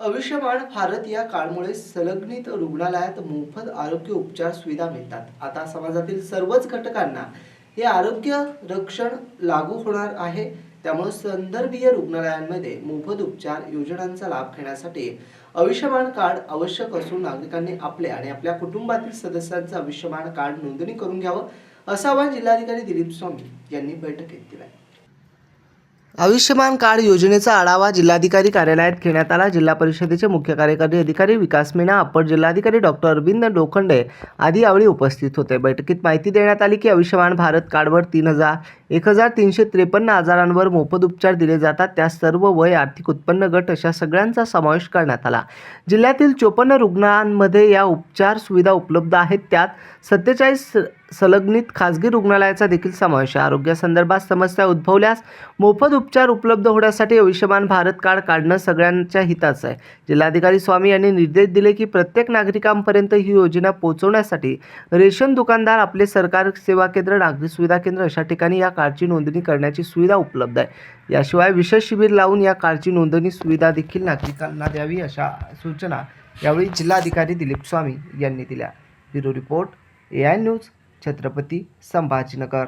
आयुष्यमान भारत या कार्डमुळे संलग्नित रुग्णालयात मोफत आरोग्य उपचार सुविधा मिळतात. आता समाजातील सर्वच घटकांना हे आरोग्य रक्षण लागू होणार आहे. त्यामुळे संदर्भीय रुग्णालयांमध्ये मोफत उपचार योजनांचा लाभ घेण्यासाठी आयुष्यमान कार्ड आवश्यक असून नागरिकांनी आपले आणि आपल्या कुटुंबातील सदस्यांचं आयुष्यमान कार्ड नोंदणी करून घ्यावं असं आवाहन जिल्हाधिकारी दिलीप स्वामी यांनी बैठकीत दिलं आयुष्यमान कार्ड योजनेचा आढावा जिल्हाधिकारी कार्यालयात घेण्यात आला. जिल्हा परिषदेचे मुख्य कार्यकारी अधिकारी विकास मीना अप्पर जिल्हाधिकारी डॉक्टर अरविंद लोखंडे आदी यावेळी उपस्थित होते. बैठकीत माहिती देण्यात आली की आयुष्यमान भारत कार्डवर तीन हजार एक हजार तीनशे त्रेपन्न आजारांवर मोफत उपचार दिले जातात. त्यात सर्व वय आर्थिक उत्पन्न गट अशा सगळ्यांचा समावेश करण्यात आला. जिल्ह्यातील चोपन्न रुग्णांमध्ये या उपचार सुविधा उपलब्ध आहेत. त्यात सत्तेचाळीस संलग्नित खासगी रुग्णालयाचा देखील समावेश आहे. आरोग्यासंदर्भात समस्या उद्भवल्यास मोफत उपचार उपलब्ध होण्यासाठी आयुष्यमान भारत कार्ड काढणं सगळ्यांच्या हिताचं आहे. जिल्हाधिकारी स्वामी यांनी निर्देश दिले की प्रत्येक नागरिकांपर्यंत ही योजना पोहोचवण्यासाठी रेशन दुकानदार आपले सरकार सेवा केंद्र नागरी सुविधा केंद्र अशा ठिकाणी या कार्डची नोंदणी करण्याची सुविधा उपलब्ध आहे. याशिवाय विशेष शिबिर लावून या कार्डची नोंदणी सुविधा देखील नागरिकांना द्यावी अशा सूचना यावेळी जिल्हाधिकारी दिलीप स्वामी यांनी दिल्या. Bureau report A I news Chhatrapati Sambhajinagar.